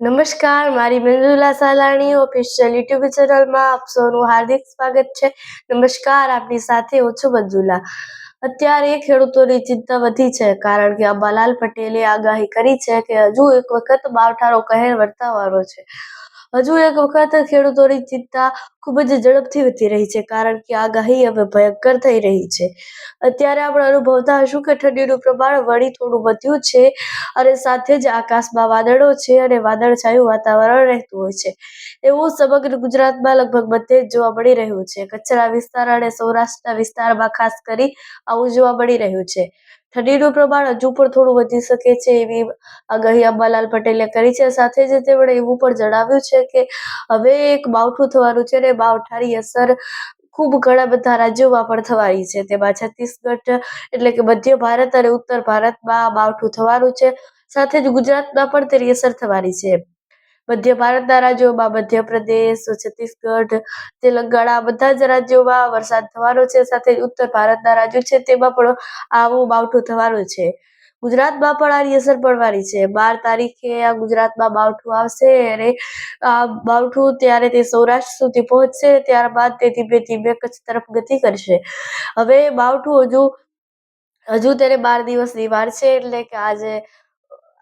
નમસ્કાર, મારી Manjula Salani official YouTube ચેનલમાં આપ સૌનું હાર્દિક સ્વાગત છે. નમસ્કાર, આપની સાથે હું છું મંજુલા. અત્યારે ખેડૂતોની ચિંતા વધી છે કારણ કે અંબાલાલ પટેલે આગાહી કરી છે કે હજુ એક વખત માવઠાનો કહેર વર્તાવાનો છે. હજુ એક વખત ખેડૂતોની ચિંતા ખૂબ જ ઝડપથી વધી રહી છે, કારણ કે આગાહી હવે ભયંકર થઈ રહી છે. અત્યારે આપણે અનુભવતા હશું કે ઠંડીનું પ્રમાણ વળી થોડું વધ્યું છે અને સાથે જ આકાશમાં વાદળો છે અને વાદળછાયું વાતાવરણ રહેતું હોય છે. એવું સમગ્ર ગુજરાતમાં લગભગ બધે જ જોવા મળી રહ્યું છે. કચ્છના વિસ્તાર અને સૌરાષ્ટ્રના વિસ્તારમાં ખાસ કરી આવું જોવા મળી રહ્યું છે. ઠંડીનું પ્રમાણ હજુ પણ થોડું વધી શકે છે એવી આગાહી અંબાલાલ પટેલે કરી છે. સાથે જ તેમણે એવું પણ જણાવ્યું છે કે હવે એક માવઠું થવાનું છે અને માવઠાની અસર ખૂબ ઘણા બધા રાજ્યોમાં પણ થવાની છે. તેમાં છત્તીસગઢ એટલે કે મધ્ય ભારત અને ઉત્તર ભારતમાં માવઠું થવાનું છે. સાથે જ ગુજરાતમાં પણ તેની અસર થવાની છે. મધ્ય ભારતના રાજ્યોમાં મધ્યપ્રદેશ, છત્તીસગઢ, તેલંગાણા બધા જ રાજ્યોમાં વરસાદ થવાનો છે. સાથે ઉત્તર ભારતના રાજ્યો છે તેમાં પણ આવું માવઠું થવાનું છે. ગુજરાતમાં પણ આની અસર પડવાની છે. બાર તારીખે આ ગુજરાતમાં માવઠું આવશે અને આ માવઠું ત્યારે તે સૌરાષ્ટ્ર સુધી પહોંચશે ત્યારબાદ તે ધીમે ધીમે કચ્છ તરફ ગતિ કરશે. હવે માવઠું હજુ હજુ તેને બાર દિવસની વાર છે એટલે કે આજે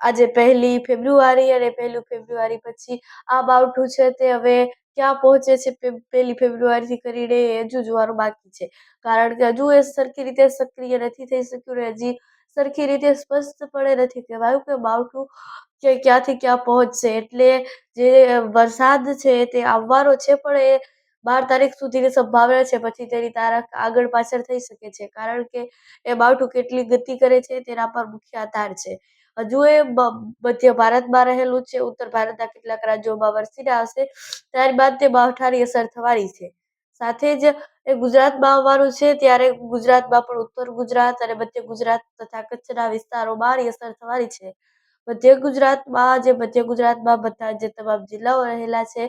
આજે પહેલી ફેબ્રુઆરી અને પહેલું ફેબ્રુઆરી પછી આ માવઠું છે તે હવે ક્યાં પહોંચે છે પહેલી ફેબ્રુઆરીથી કરીને એ હજુ જોવાનું બાકી છે. કારણ કે હજુ એ સરખી રીતે સક્રિય નથી થઈ શક્યું ને હજી સરખી રીતે સ્પષ્ટપણે નથી કહેવાયું કે માવઠું કે ક્યાંથી ક્યાં પહોંચશે. એટલે જે વરસાદ છે તે આવવાનો છે પણ એ બાર તારીખ સુધીની સંભાવના છે. પછી તેની તારીખ આગળ પાછળ થઈ શકે છે. કારણ કે એ માવઠું કેટલી ગતિ કરે છે તેના પર મુખ્ય આધાર છે. હજુ એ મધ્ય ભારતમાં રહેલું છે. ઉત્તર ભારતના કેટલાક રાજ્યોમાં વરસીને આવશે. ત્યારબાદ તે માવઠાની અસર થવાની છે. સાથે જ એ ગુજરાતમાં આવવાનું છે ત્યારે ગુજરાતમાં પણ ઉત્તર ગુજરાત અને મધ્ય ગુજરાત તથા કચ્છના વિસ્તારોમાં અસર થવાની છે. મધ્ય ગુજરાતમાં જે મધ્ય ગુજરાતમાં બધા જે તમામ જિલ્લાઓ રહેલા છે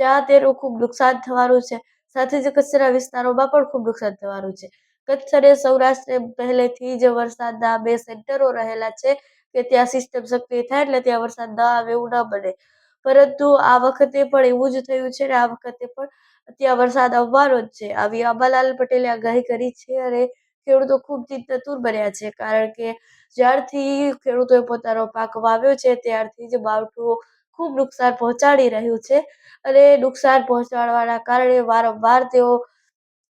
ત્યાં તેનું ખૂબ નુકસાન થવાનું છે. સાથે જ કચ્છના વિસ્તારોમાં પણ ખૂબ નુકસાન થવાનું છે. કચ્છ અને સૌરાષ્ટ્ર પહેલેથી જ વરસાદના બે સેન્ટરો રહેલા છે કે ત્યાં સિસ્ટમ સક્રિય થાય એટલે ત્યાં વરસાદ ન આવે એવું ન બને. પરંતુ આ વખતે પણ એવું જ થયું છે ને આ વખતે પણ ત્યાં વરસાદ આવવાનો જ છે. આવી અંબાલાલ પટેલે આગાહી કરી છે અને ખેડૂતો ખૂબ ચિંતાતુર બન્યા છે કારણ કે જ્યારથી ખેડૂતોએ પોતાનો પાક વાવ્યો છે ત્યારથી જ માવઠું ખૂબ નુકસાન પહોંચાડી રહ્યું છે અને નુકસાન પહોંચાડવાના કારણે વારંવાર તેઓ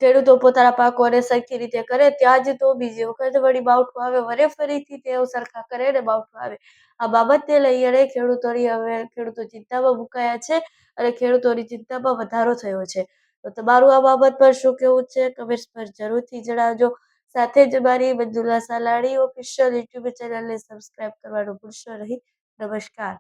ખેડૂતો પોતાના પાકોને સરખી રીતે કરે, ત્યાં જ તો બીજી વખત વળી માવઠું આવે, વરે ફરીથી તેઓ સરખા કરે અને માવઠું આવે. આ બાબતને લઈ અને ખેડૂતોની હવે, ખેડૂતો ચિંતામાં મુકાયા છે અને ખેડૂતોની ચિંતામાં વધારો થયો છે. તો તમારું આ બાબત પર શું કહેવું છે? કમેન્ટ્સ પર જરૂરથી જણાવજો. સાથે જ મારી મંજુલા સાલાણી ઓફિશિયલ યુટ્યુબ ચેનલને સબસ્ક્રાઈબ કરવાનું ભૂલશો નહીં. નમસ્કાર.